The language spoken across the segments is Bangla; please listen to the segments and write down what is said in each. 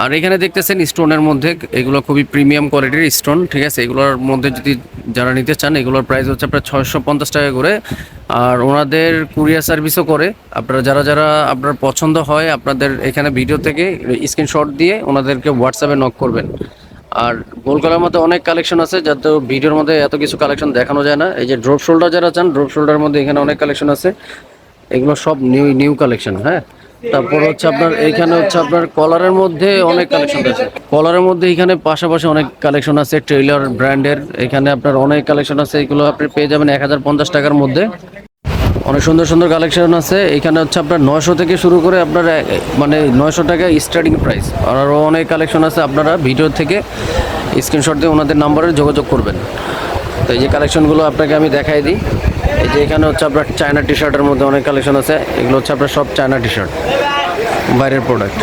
আর এখানে দেখতেছেন স্টোনের মধ্যে এগুলো খুবই প্রিমিয়াম কোয়ালিটির স্টোন, ঠিক আছে? এগুলোর মধ্যে যদি যারা নিতে চান, এগুলোর প্রাইস হচ্ছে আপনার ছয়শো পঞ্চাশ টাকা করে। আর ওনাদের কুরিয়ার সার্ভিসও করে। আপনারা যারা যারা আপনার পছন্দ হয়, আপনাদের এখানে ভিডিও থেকে স্ক্রিনশট দিয়ে ওনাদেরকে হোয়াটসঅ্যাপে নক করবেন। আর গোলগলার মধ্যে অনেক কালেকশন আছে, যাতে ভিডিওর মধ্যে এত কিছু কালেকশন দেখানো যায় না। এই যে ড্রপ শোল্ডার যারা চান ড্রপ শোল্ডারের মধ্যে এখানে অনেক কালেকশন আছে। এগুলো সব নিউ নিউ কালেকশন হ্যাঁ? তারপর হচ্ছে আপনার এইখানে হচ্ছে আপনার কলারের মধ্যে অনেক কালেকশন আছে। কলারের মধ্যে এখানে পাশাপাশি অনেক কালেকশন আছে ট্রেইলার ব্র্যান্ডের এখানে আপনার অনেক কালেকশন আছে, এগুলো আপনি পেয়ে যাবেন এক হাজার পঞ্চাশ টাকার মধ্যে। অনেক সুন্দর সুন্দর কালেকশন আছে, এখানে হচ্ছে আপনার নয়শো থেকে শুরু করে আপনার মানে নয়শো টাকা স্টার্টিং প্রাইস আরও অনেক কালেকশন আছে আপনারা ভিডিও থেকে স্ক্রিনশট দিয়ে ওনাদের নাম্বারে যোগাযোগ করবেন। তো এই যে কালেকশনগুলো আপনাকে আমি দেখাই দিই। এই যে এখানে হচ্ছে আপনার চায়না টি শার্টের মধ্যে অনেক কালেকশন আছে। এগুলো হচ্ছে আপনার সব চায়না টি শার্ট বাইরের প্রোডাক্ট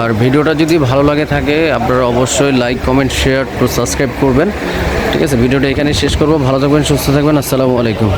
আর ভিডিওটা যদি ভালো লাগে থাকে, আপনারা অবশ্যই like comment share to subscribe করবেন। ঠিক আছে, ভিডিওটা এখানে শেষ করব। ভালো থাকবেন, সুস্থ থাকবেন। আসসালামু আলাইকুম।